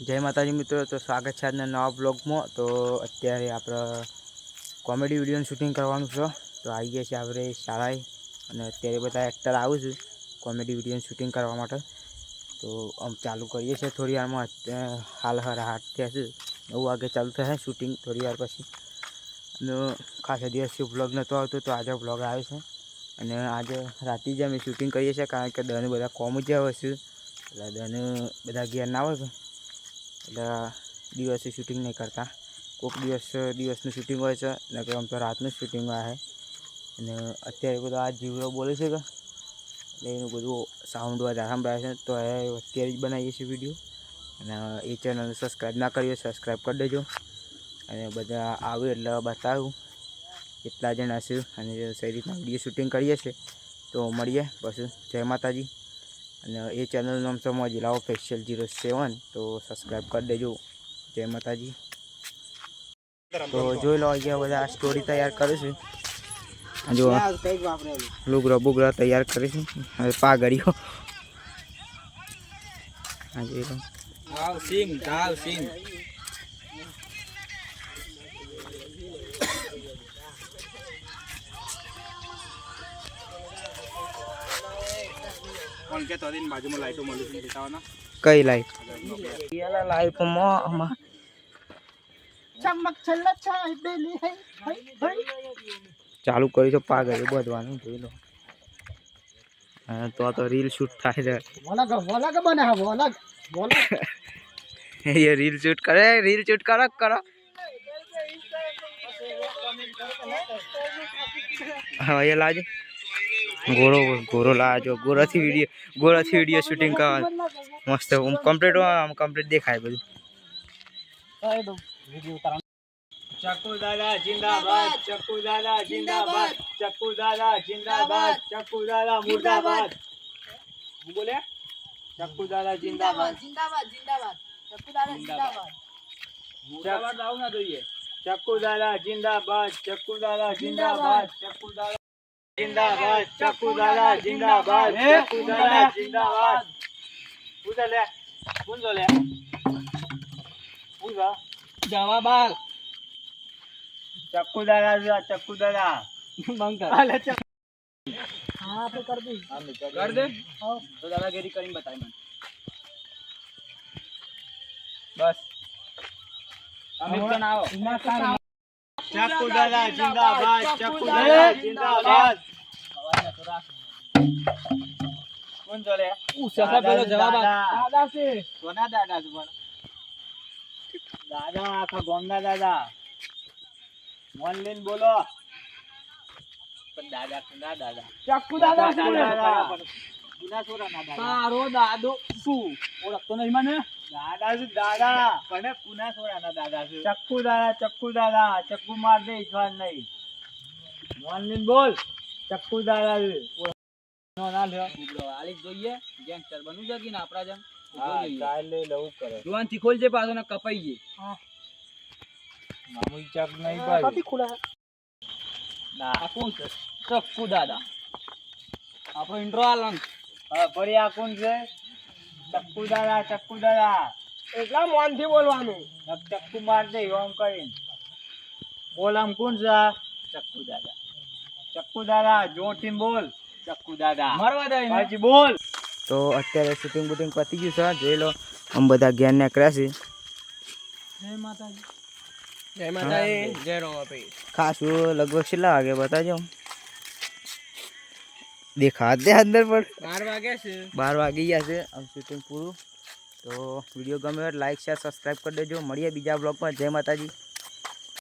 જય માતાજી મિત્રો, તો સ્વાગત છે આજના નવા બ્લોગમાં તો અત્યારે આપણે કોમેડી વિડીયોનું શૂટિંગ કરવાનું છે. તો આવી ગયા છીએ આપણે શાળાએ, અને અત્યારે બધા એક્ટર આવું છું કોમેડી વિડીયોનું શૂટિંગ કરવા માટે. તો આમ ચાલુ કરીએ છીએ થોડી વારમાં હાલ હરાહાટ થયા છે. નવ વાગે ચાલુ થશે શૂટિંગ થોડી વાર પછી. અને ખાસા દિવસથી બ્લોગ નહોતો આવતો, તો આજે બ્લોગ આવે છે. અને આજે રાતે જ અમે શૂટિંગ કરીએ છીએ, કારણ કે દને બધા કોમ જ આવે છે. એટલે દને બધા ઘેર ના આવે કે એટલે દિવસે શૂટિંગ નહીં કરતા. કોઈક દિવસ, દિવસનું શૂટિંગ હોય છે, નકર આમ તો રાતનું શૂટિંગ હોય છે. અને અત્યારે બધું આ જીવડો બોલે છે કે, એટલે એનું બધું સાઉન્ડ વધારે સંભળાય છે, તો એ અત્યારે જ બનાવીએ છીએ વીડિયો અને એ ચેનલ સબસ્ક્રાઈબ ના કરીએ સબસ્ક્રાઈબ કરી દેજો. અને બધા આવે એટલે બતાવું. કેટલા જણા છે અને સही રીતના વીડિયો શૂટિંગ કરીએ છીએ. તો મળીએ પછી. જય માતાજી. અને એ ચેનલનું નામ છે મોજીલાઓ ફેશિયલ જીરો સેવન તો સબસ્ક્રાઈબ કરી દેજો. જય માતાજી. તો જોઈ લો અહીંયા બધા સ્ટોરી તૈયાર કરીશું જો લુગરો બુગરો તૈયાર કરીશું હવે પાઘડીઓ. આ જોઈ લો સિંગ સિંગ કોણ કે બાજુમાં લાઈટો મળી છે બતાવવાના કઈ લાઈટ? પેલા લાઈફમાં આમાં. ચમક છલ્લા છાય બેલી હૈ હૈ હૈ ચાલુ કરી તો પાગલ બધવાનું જોઈ લો. હા, તો તો રીલ શૂટ થાય છે. વલગ વલગ બને હા વલગ વલગ. એ રીલ શૂટ કરે રીલ શૂટ કરો કરો. હા એ લાજ ગોરો ગોરો લાજો ગોરાથી વીડિયો ગોરાથી વીડિયો શૂટિંગ કરવા મસ્ત કમ્પ્લીટ આમ કમ્પ્લીટ દેખાય બધું ચક્કુ દાદા જિંદાબાદ ચક્કુ દાદા જિંદાબાદ ચક્કુ દાદા જિંદાબાદ ચક્કુ દાદા મુર્દાબાદ હું બોલે ચક્કુ દાદા જિંદાબાદ જિંદાબાદ જિંદાબાદ ચકુદારા જિંદાબાદ મુર્દાબાદ આવું ના જોઈએ ચક્કુ દાદા જિંદાબાદ ચક્કુ દાદા જિંદાબાદ ચક્કુ દાદા જિંદાબાદ ચક્કુ દાદા જિંદાબાદ દાદા પૂજા લે પૂંજો લે. પૂજા. દાદા કરીને બતાય મને. બસ. અમિત તો ના આવો. ચક્કુ દાદા જિંદાબાદ ચક્કુ દાદા જિંદાબાદ. કોણ ચાલે ઉષા પેલો જવાબ. દાદા. છે. કોના દાદા છે પણ? દાદા આખા ગોમના દાદા. મોન લઈને બોલો. પણ દાદા કોના દાદા? ચક્કુ દાદા દાદા તારો દાદો શું? ઓળખતો નહીં મને? દાદા છે દાદા. પણ કુના છોરાના દાદા છે. ચક્કુ દાદા ચક્કુ દાદા. ચક્કુ માર દે ઈશ્વર નહીં. લઈને બોલ. ચક્કુ દાદા નો ના લ્યો. આલી જોઈએ. ગેંગસ્ટર બનવું છે કે ના આપણા જેમ હા ચાલે કરે. જુવાનથી ખોલજે પાછો ને કપાઈ ગઈ મામૂલ ચક નહીં ભાઈ. ના આ કોણ છે? ચક્કુ દાદા. આપણો ઇન્ટ્રો આલન હા ફરી આ કોણ છે? ચક્કુ દાદા ચક્કુ દાદા એટલા મોનથી બોલવાનું. ચક્કુ માર દે ઓમ કરીને. બોલ આમ કોણ છે? ચક્કુ દાદા ચક્કુ દાદા જોરથી બોલ. ચક્કુ દાદા મરવા દે એને. બોલ. તો અત્યારે શૂટિંગ બુટિંગ પતી ગયું છે જોઈ લો. આમ બધા જ્ઞાન ને છે. જય માતાજી. જય માતાજી, જય રોમાપી ખાસું લગભગ કેટલા વાગે બતાજો દેખા દે અંદર પણ. બાર વાગ્યા છે. બાર વાગી ગયા છે આમ શૂટિંગ પૂરું. તો વીડિયો ગમે લાઈક શેર સબસ્ક્રાઈબ કરી દેજો. મળીએ બીજા બ્લોગમાં જય માતાજી.